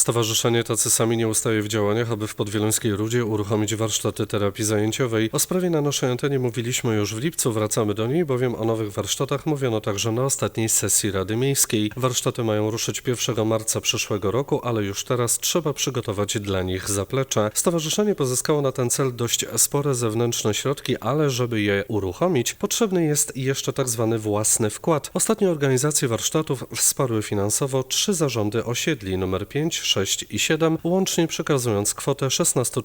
Stowarzyszenie Tacy Sami nie ustaje w działaniach, aby w Podwieluńskiej Rudzie uruchomić warsztaty terapii zajęciowej. O sprawie na naszej antenie mówiliśmy już w lipcu, wracamy do niej, bowiem o nowych warsztatach mówiono także na ostatniej sesji Rady Miejskiej. Warsztaty mają ruszyć 1 marca przyszłego roku, ale już teraz trzeba przygotować dla nich zaplecze. Stowarzyszenie pozyskało na ten cel dość spore zewnętrzne środki, ale żeby je uruchomić, potrzebny jest jeszcze tak zwany własny wkład. Ostatnie organizacje warsztatów wsparły finansowo trzy zarządy osiedli numer 5, 6 i 7, łącznie przekazując kwotę 16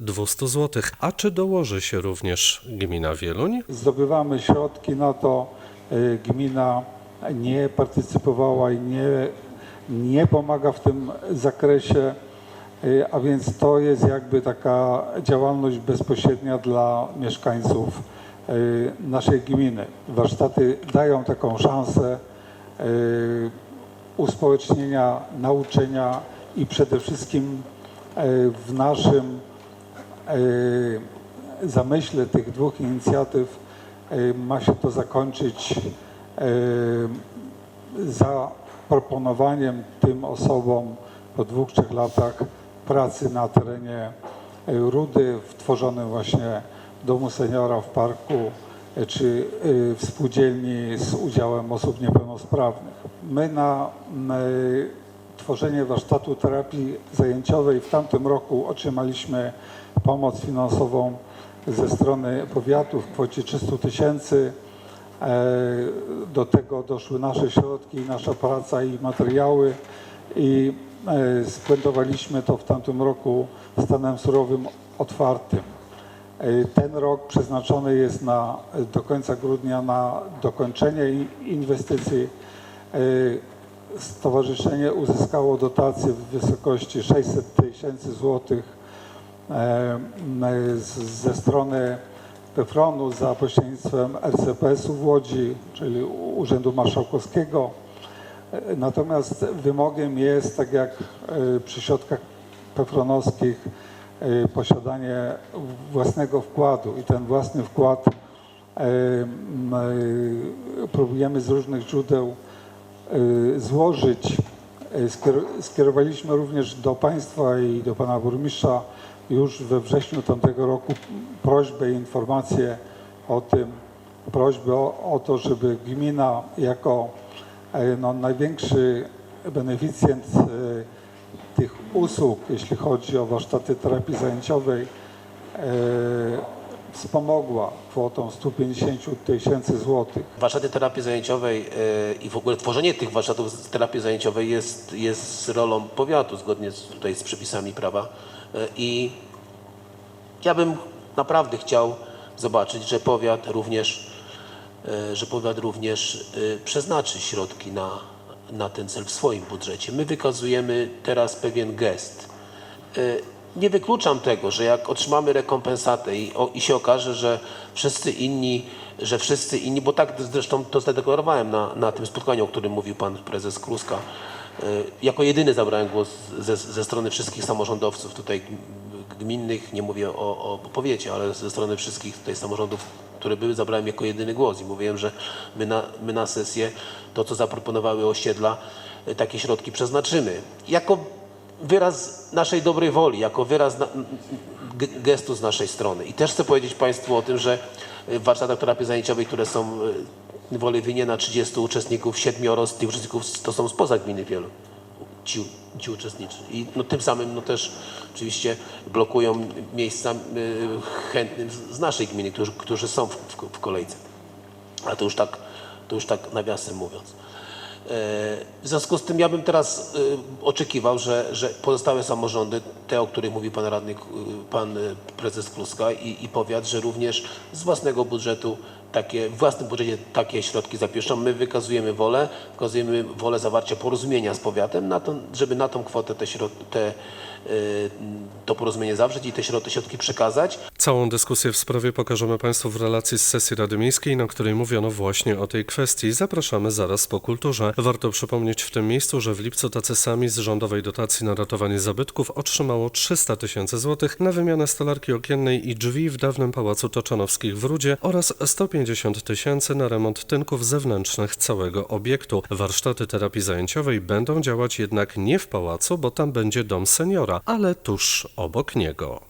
200 zł. A czy dołoży się również gmina Wieluń? Zdobywamy środki na to. y, Gmina nie partycypowała i nie, nie pomaga w tym zakresie, y, a więc to jest jakby taka działalność bezpośrednia dla mieszkańców y, naszej gminy. Warsztaty dają taką szansę uspołecznienia, nauczenia i przede wszystkim y, w naszym y, zamyśle tych dwóch inicjatyw y, ma się to zakończyć zaproponowaniem tym osobom po dwóch, trzech latach pracy na terenie Rudy w tworzonym właśnie domu seniora w parku czy y, w z udziałem osób niepełnosprawnych. My na y, tworzenie warsztatu terapii zajęciowej w tamtym roku otrzymaliśmy pomoc finansową ze strony powiatu w kwocie 300 tysięcy. E, Do tego doszły nasze środki, nasza praca i materiały i e, spuentowaliśmy to w tamtym roku stanem surowym otwartym. E, Ten rok przeznaczony jest na, do końca grudnia na dokończenie inwestycji. E, Stowarzyszenie uzyskało dotację w wysokości 600 tysięcy złotych e, ze strony PFRON-u za pośrednictwem RCPS-u w Łodzi, czyli Urzędu Marszałkowskiego. Natomiast wymogiem jest, tak jak przy środkach PFRON-owskich, posiadanie własnego wkładu i ten własny wkład m, e, próbujemy z różnych źródeł y, złożyć. Y, skier- Skierowaliśmy również do Państwa i do Pana Burmistrza już we wrześniu tamtego roku prośbę i informację o tym, prośbę o, o to, żeby gmina jako no, największy beneficjent tych usług, jeśli chodzi o warsztaty terapii zajęciowej, e, wspomogła kwotą 150 tysięcy złotych. Warsztaty terapii zajęciowej e, i w ogóle tworzenie tych warsztatów terapii zajęciowej jest, jest rolą powiatu zgodnie z, tutaj z przepisami prawa E, i ja bym naprawdę chciał zobaczyć, że powiat również, że powiat również przeznaczy środki na, na ten cel w swoim budżecie. My wykazujemy teraz pewien gest. E, Nie wykluczam tego, że jak otrzymamy rekompensatę i, o, i się okaże, że wszyscy inni, że wszyscy inni, bo tak zresztą to zadeklarowałem na, na tym spotkaniu, o którym mówił pan prezes Kluska, e, jako jedyny zabrałem głos ze, ze strony wszystkich samorządowców tutaj gminnych, nie mówię o, o powiecie, ale ze strony wszystkich tutaj samorządów, które były, zabrałem jako jedyny głos i mówiłem, że my na, my na sesję to, co zaproponowały osiedla, e, takie środki przeznaczymy. Jako wyraz naszej dobrej woli, jako wyraz na, gestu z naszej strony. I też chcę powiedzieć Państwu o tym, że w warsztatach terapii zajęciowej, które są e, w Olewinie na 30 uczestników, siedmioro z tych uczestników to są spoza gminy wielu. Ci, ci uczestniczy. I no, tym samym no, też oczywiście blokują miejsca y, chętnym z, naszej gminy, którzy, którzy są w, w, w kolejce. Ale to już tak, to już tak nawiasem mówiąc. W związku z tym ja bym teraz y, oczekiwał, że, że pozostałe samorządy, te, o których mówi pan radny, y, pan prezes Kluska i, i powiat, że również z własnego budżetu takie, w własnym budżecie takie środki zapiszą. My wykazujemy wolę, wykazujemy wolę zawarcia porozumienia z powiatem, na to, żeby na tą kwotę te, środ, te, y, to porozumienie zawrzeć i te środki, środki przekazać. Całą dyskusję w sprawie pokażemy Państwu w relacji z sesji Rady Miejskiej, na której mówiono właśnie o tej kwestii. Zapraszamy zaraz po kulturze. Warto przypomnieć w tym miejscu, że w lipcu tacy sami z rządowej dotacji na ratowanie zabytków otrzymało 300 tysięcy złotych na wymianę stolarki okiennej i drzwi w dawnym Pałacu Toczanowskich w Rudzie oraz 150 150 tysięcy na remont tynków zewnętrznych całego obiektu. Warsztaty terapii zajęciowej będą działać jednak nie w pałacu, bo tam będzie dom seniora, ale tuż obok niego.